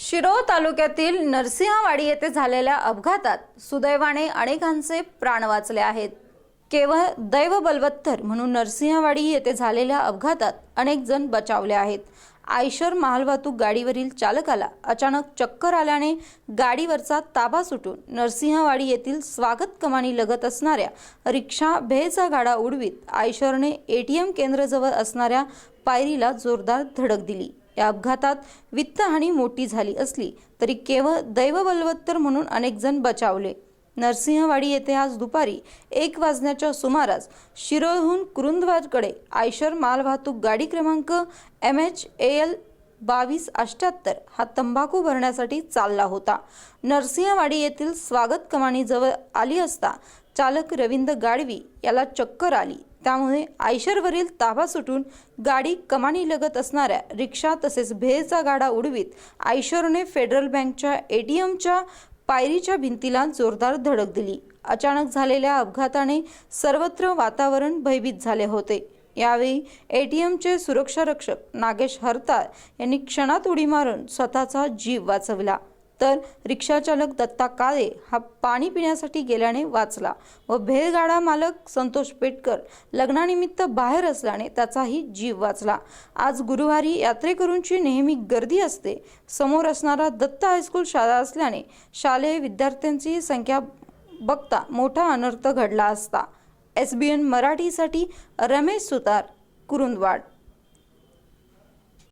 शिरोळ तालुक्यातील नरसिंहवाडी येथे झालेल्या अपघातात सुदैवाने अनेकांचे प्राण वाचले आहेत. केवळ दैव बलवत्तर म्हणून नरसिंहवाडी येथे झालेल्या अपघातात अनेक जण बचावले आहेत. आयशर मालवाहतूक गाडीवरील चालकाला अचानक चक्कर आल्याने गाडीवरचा ताबा सुटून नरसिंहवाडी येथील स्वागत कमानी लगत असणाऱ्या रिक्षा भेचा गाडा उडवीत आयशरने एटीएम केंद्राजवळ असणाऱ्या पायरीला जोरदार धडक दिली. या अपघातात वित्तहानी मोठी झाली असली तरी केवळ दैव बलवत्तर म्हणून अनेक जण बचावले. नरसिंहवाडी येथे आज दुपारी एक वाजण्याच्या सुमारास शिरोळहून कुरुंदवाडकडे आयशर मालवाहतूक गाडी क्रमांक एम एच ए एल बावीस अष्ट्याहत्तर हा तंबाखू भरण्यासाठी चालला होता. नरसिंहवाडी येथील स्वागत कमानीजवळ आली असता चालक रवींद्र गाडवी याला चक्कर आली. त्यामुळे आयशरवरील ताबा सुटून गाडी कमानी लगत असणाऱ्या रिक्षा तसेच भेळचा गाडा उडवीत आयशरने फेडरल बँकच्या एटीएमच्या पायरीच्या भिंतीला जोरदार धडक दिली. अचानक झालेल्या अपघाताने सर्वत्र वातावरण भयभीत झाले होते. यावेळी एटीएमचे सुरक्षा रक्षक नागेश हरताळ यांनी क्षणात उडी मारून स्वतःचा जीव वाचवला. तर रिक्षाचालक दत्ता काळे हा पाणी पिण्यासाठी गेल्याने वाचला व भेलगाडा मालक संतोष पेटकर लग्नानिमित्त बाहेर असल्याने त्याचाही जीव वाचला. आज गुरुवारी यात्रेकरूंची नेहमी गर्दी असते. समोर असणारा दत्ता हायस्कूल शाळा असल्याने शालेय विद्यार्थ्यांची संख्या बघता मोठा अनर्थ घडला असता. एस बी एन मराठीसाठी रमेश सुतार कुरुंदवाड.